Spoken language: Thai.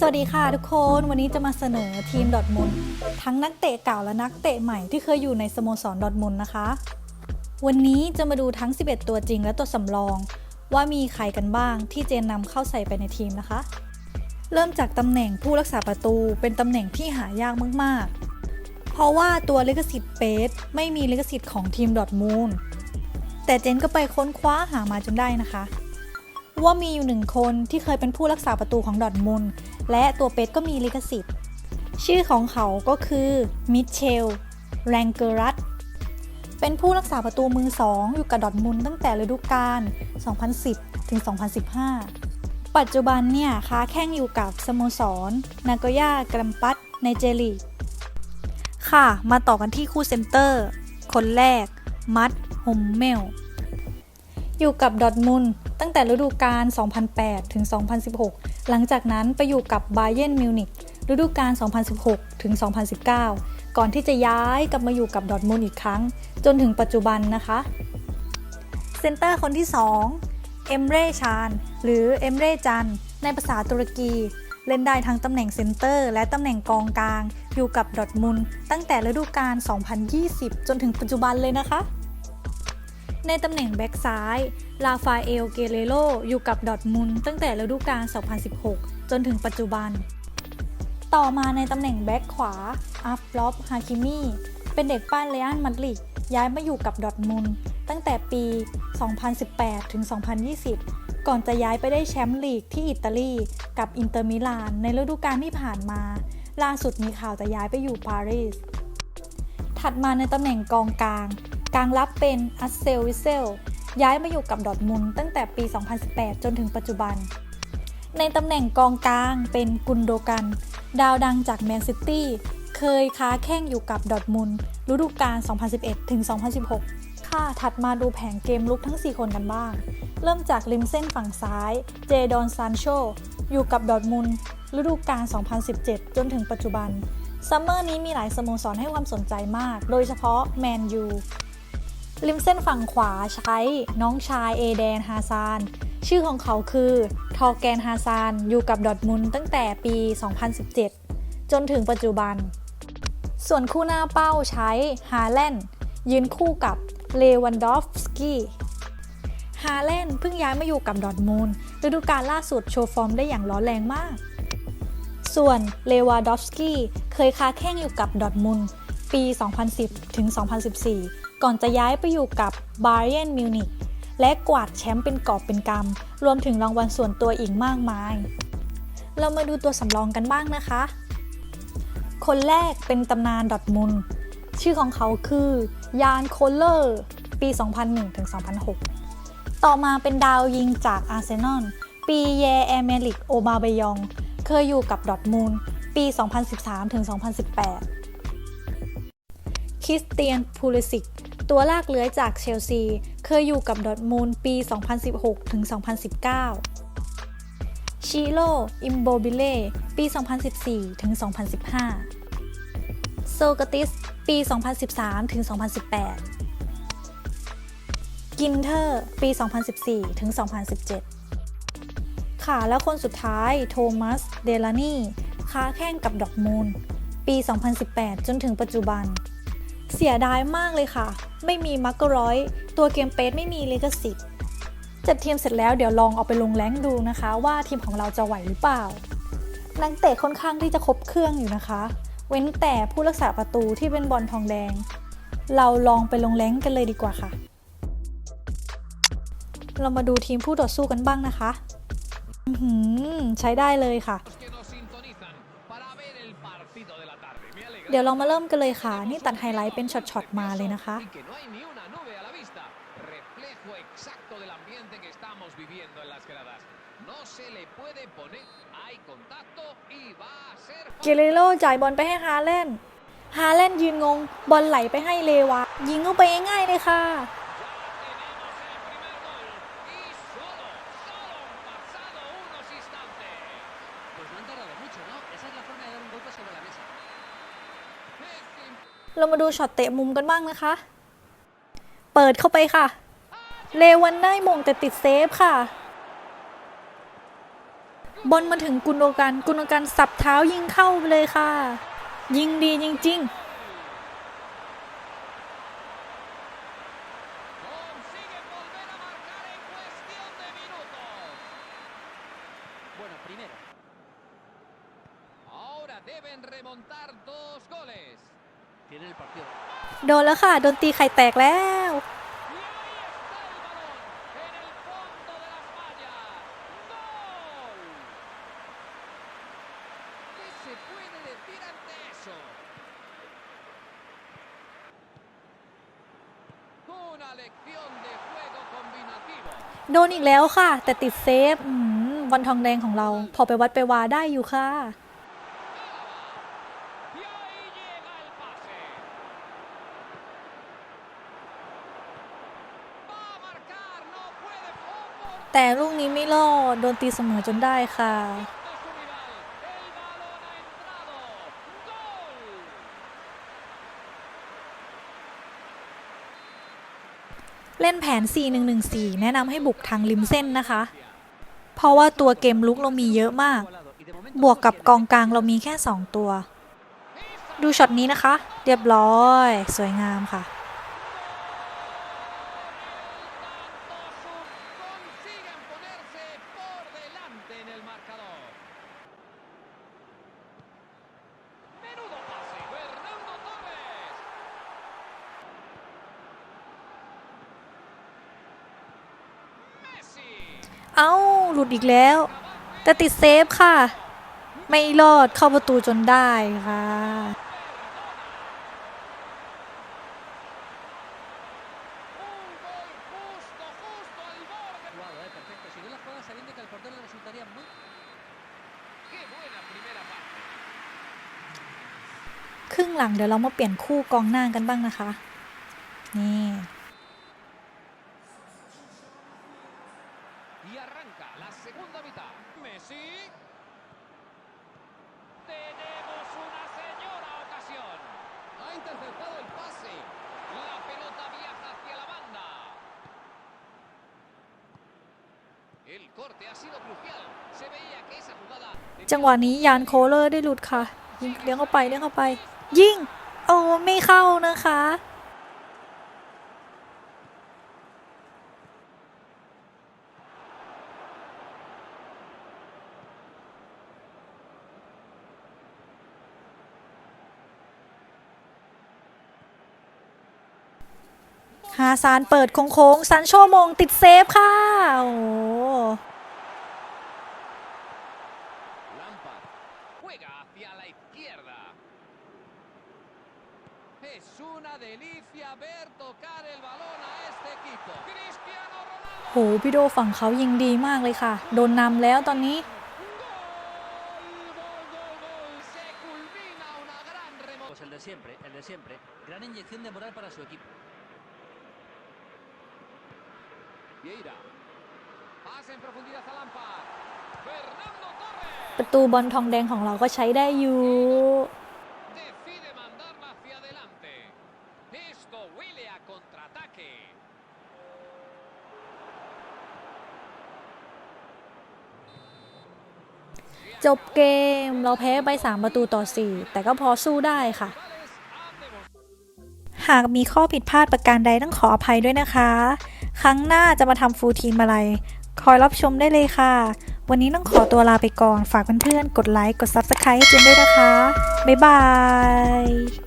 สวัสดีค่ะทุกคนวันนี้จะมาเสนอทีมดอทมุนทั้งนักเตะเก่าและนักเตะใหม่ที่เคยอยู่ในสโมสรดอทมุนนะคะ วันนี้จะมาดูทั้ง 11 ตัวจริงและตัวสำรอง ว่ามีใครกันบ้างที่เจนนำเข้าใส่ไปในทีมนะคะ เริ่มจากตำแหน่งผู้รักษาประตูเป็นตำแหน่งที่หายากมากๆ เพราะว่าตัวลิขสิทธิ์เปสไม่มีลิขสิทธิ์ของทีมดอทมูนแต่เจนก็ไปค้นคว้าหามาจนได้นะคะ ว่ามีอยู่หนึ่งคนที่เคยเป็นผู้รักษาประตูของดอทมุนและตัวเป็ดก็มีลิขสิทธิ์ ชื่อของเขาก็คือมิเชลแรงเกอรัตเป็นผู้รักษาประตูมือสองอยู่กับดอทมุนตั้งแต่ฤดูกาล 2010 ถึง 2015 ปัจจุบันเนี่ยค้าแข่งอยู่กับสโมสร นากย่ากรัมปัตในเจลีค่ะ มาต่อกันที่คู่เซนเตอร์ คนแรก มัดฮมเมล อยู่กับดอทมุน ตั้งแต่ฤดูกาล 2008 ถึง 2016 หลังจากนั้นไปอยู่กับบาเยนมิวนิกฤดูกาล 2016 ถึง 2019 ก่อนที่จะย้ายกลับมาอยู่กับดอร์ทมุนอีกครั้ง จนถึงปัจจุบันนะคะ เซนเตอร์คนที่ 2 เอมเร่ชาน หรือเอมเร่จัน ในภาษาตุรกี เล่นได้ทั้งตำแหน่งเซนเตอร์ และตำแหน่งกองกลาง อยู่กับดอร์ทมุนตั้งแต่ฤดูกาล 2020 จนถึงปัจจุบันเลยนะคะ ในตำแหน่งแบ็กซ้าย ลาฟาเอล เกเรโลอยู่กับดอทมุนตั้งแต่ฤดูกาล 2016 จนถึงปัจจุบัน ต่อมาในตำแหน่งแบ็กขวา อัฟลอฟฮาคิมีเป็นเด็กป้านเลอันมัดริดย้ายมาอยู่กับดอทมุนตั้งแต่ปี 2018 ถึง 2020 ก่อนจะย้ายไปได้แชมป์ลีกที่อิตาลี กับอินเตอร์มิลานในฤดูกาลที่ผ่านมา ล่าสุดมีข่าวจะย้ายไปอยู่ปารีส ถัดมาในตำแหน่งกองกลาง กลางรับเป็นอัสเซลวิเซลย้ายมาอยู่กับดอร์ทมุนตั้งแต่ปี 2018 จนถึงปัจจุบัน ในตำแหน่งกองกลางเป็นกุนโดกัน ดาวดังจากแมนซิตี้เคยค้าแข่งอยู่กับดอร์ทมุนฤดูกาล 2011 ถึง 2016 ค่ะ ถัดมาดูแผงเกมลุกทั้ง 4 คนกันบ้าง เริ่มจากริมเส้นฝั่งซ้าย เจดอนซานโช อยู่กับดอร์ทมุนฤดูกาล 2017 จนถึงปัจจุบันซัมเมอร์นี้มีหลายสโมสรให้ความสนใจมาก โดยเฉพาะแมนยู ริมเส้นฝั่งขวาใช้น้องชายเอแดนฮาซาน ชื่อของเขาคือทอร์แกนฮาซาน อยู่กับดอทมุนตั้งแต่ปี 2017 จนถึงปัจจุบัน ส่วนคู่หน้าเป้าใช้ฮาแลนด์ยืนคู่กับเลวันดอฟสกี้ฮาแลนด์เพิ่งย้ายมาอยู่กับดอทมุนฤดูกาลล่าสุดโชว์ฟอร์มได้อย่างร้อนแรงมาก ส่วนเลวาดอฟสกี้เคยค้าแข่งอยู่กับดอทมุน ปี 2010 ถึง 2014 ก่อนจะย้ายไปอยู่กับบาเย r n นมิวนิกและกวาดแชมป์เป็นกอบเป็นกำ รวมถึงรางวัลส่วนตัวอีกมากมาย เรามาดูตัวสำรองกันบ้างนะคะ คนแรกเป็นตำนานดอทมุนชื่อของเขาคือยานโคลเลอร์ ปี 2001 ถึง 2006 ต่อมาเป็นดาวยิงจากอาร์เซนอล ปีเยแอเมริกโอบาเบยอง เคยอยู่กับดอทมูล ปี 2013 ถึง 2018 คริสเตียนพูลิสิก ตัวลากเลื้อยจากเชลซี เคยอยู่กับดอทมูลปี 2016 ถึง 2019 ชิโลอิมโบบิเล่ ปี 2014 ถึง 2015 โซกติส ปี 2013 ถึง 2018 กินเทอร์ ปี 2014 ถึง 2017 ค่ะ แล้วคนสุดท้าย โทมัส เดลานี่ ค้าแข่งกับดอกมูลปี 2018 จนถึงปัจจุบัน เสียดายมากเลยค่ะ ไม่มีมักกร้อย ตัวเกมเปสไม่มีลิขสิทธิ์จัดทีมเสร็จแล้วเดี๋ยวลองเอาไปลงแรงดูนะคะ ว่าทีมของเราจะไหวหรือเปล่า นักเตะค่อนข้างที่จะครบเครื่องอยู่นะคะ เว้นแต่ผู้รักษาประตูที่เป็นบอลทองแดง เราลองไปลงแรงกันเลยดีกว่าค่ะ เรามาดูทีมผู้ต่อสู้กันบ้างนะคะหือใช้ได้เลยค่ะ เดี๋ยวเรามาเริ่มกันเลยค่ะ นี่ตัดไฮไลท์เป็นช็อตๆมาเลยนะคะ เกเรโลจ่ายบอลไปให้ฮาเล่น ฮาเล่นยืนงง บอลไหลไปให้เลวา ยิงเข้าไปง่ายๆเลยค่ะ เรามาดูช็อตเตะมุมกันบ้างนะคะ เปิดเข้าไปค่ะ เลวันได้มงแต่ติดเซฟค่ะ บอลมาถึงกุนโดกัน กุนโดกันสับเท้ายิงเข้าไปเลยค่ะ ยิงดีจริงๆ โดนแล้วค่ะ โดนตีไข่แตกแล้ว โดนอีกแล้วค่ะ แต่ติดเซฟวันทองแดงของเรา พอไปวัดไปวาได้อยู่ค่ะ แต่ลูกนี้ไม่รอดโดนตีเสมอจนได้ค่ะ เล่นแผน 4-1-1-4 แนะนำให้บุกทางริมเส้นนะคะ เพราะว่าตัวเกมลุกเรามีเยอะมาก บวกกับกองกลางเรามีแค่ 2 ตัว ดูช็อตนี้นะคะ เรียบร้อย สวยงามค่ะ Consiguen ponerse por delante en el marcador. Menudo pase. Fernando Torres. Messi. เอา้า หลุดอีกแล้ว แต่ติดเซฟค่ะ ไม่รอดเข้าประตูจนได้ค่ะ ครึ่งหลังเดี๋ยวเรามาเปลี่ยนคู่กองหน้ากันบ้างนะคะ นี่ จังหวะนี้ยานโคเลอร์ได้หลุดค่ะ ยิงเลี้ยงเข้าไปเลี้ยงเข้าไป ยิง โอ้ไม่เข้านะคะ ฮาซานเปิดโค้งๆซันโชมงติดเซฟค่ะ โอ้โห Lampard juega hacia la izquierda. Es una delicia ver tocar el balón a este equipo. Cristiano Ronaldo. โหพี่โดฝั่งเขายิงดีมากเลยค่ะ โดนนำแล้วตอนนี้ Gol, gol, gol, gol. Se culmina una gran remontada. Pues el de siempre, el de siempre. Gran inyección de moral para su equipo. Vieira. Pase en profundidad a Lampard. Fernando Torres. ประตูบอลทองแดงของเราก็ใช้ได้อยู่ Decide จบเกมเราแพ้ไป 3 ประตูต่อ 4 แต่ก็พอสู้ได้ค่ะ หากมีข้อผิดพลาดประการใดต้องขออภัยด้วยนะคะ ครั้งหน้าจะมาทำฟูลทีมอะไร คอยรับชมได้เลยค่ะ วันนี้ต้องขอตัวลาไปก่อน ฝากเพื่อนๆ กดไลค์ กด Subscribe ให้เจนด้วยนะคะ บ๊ายบาย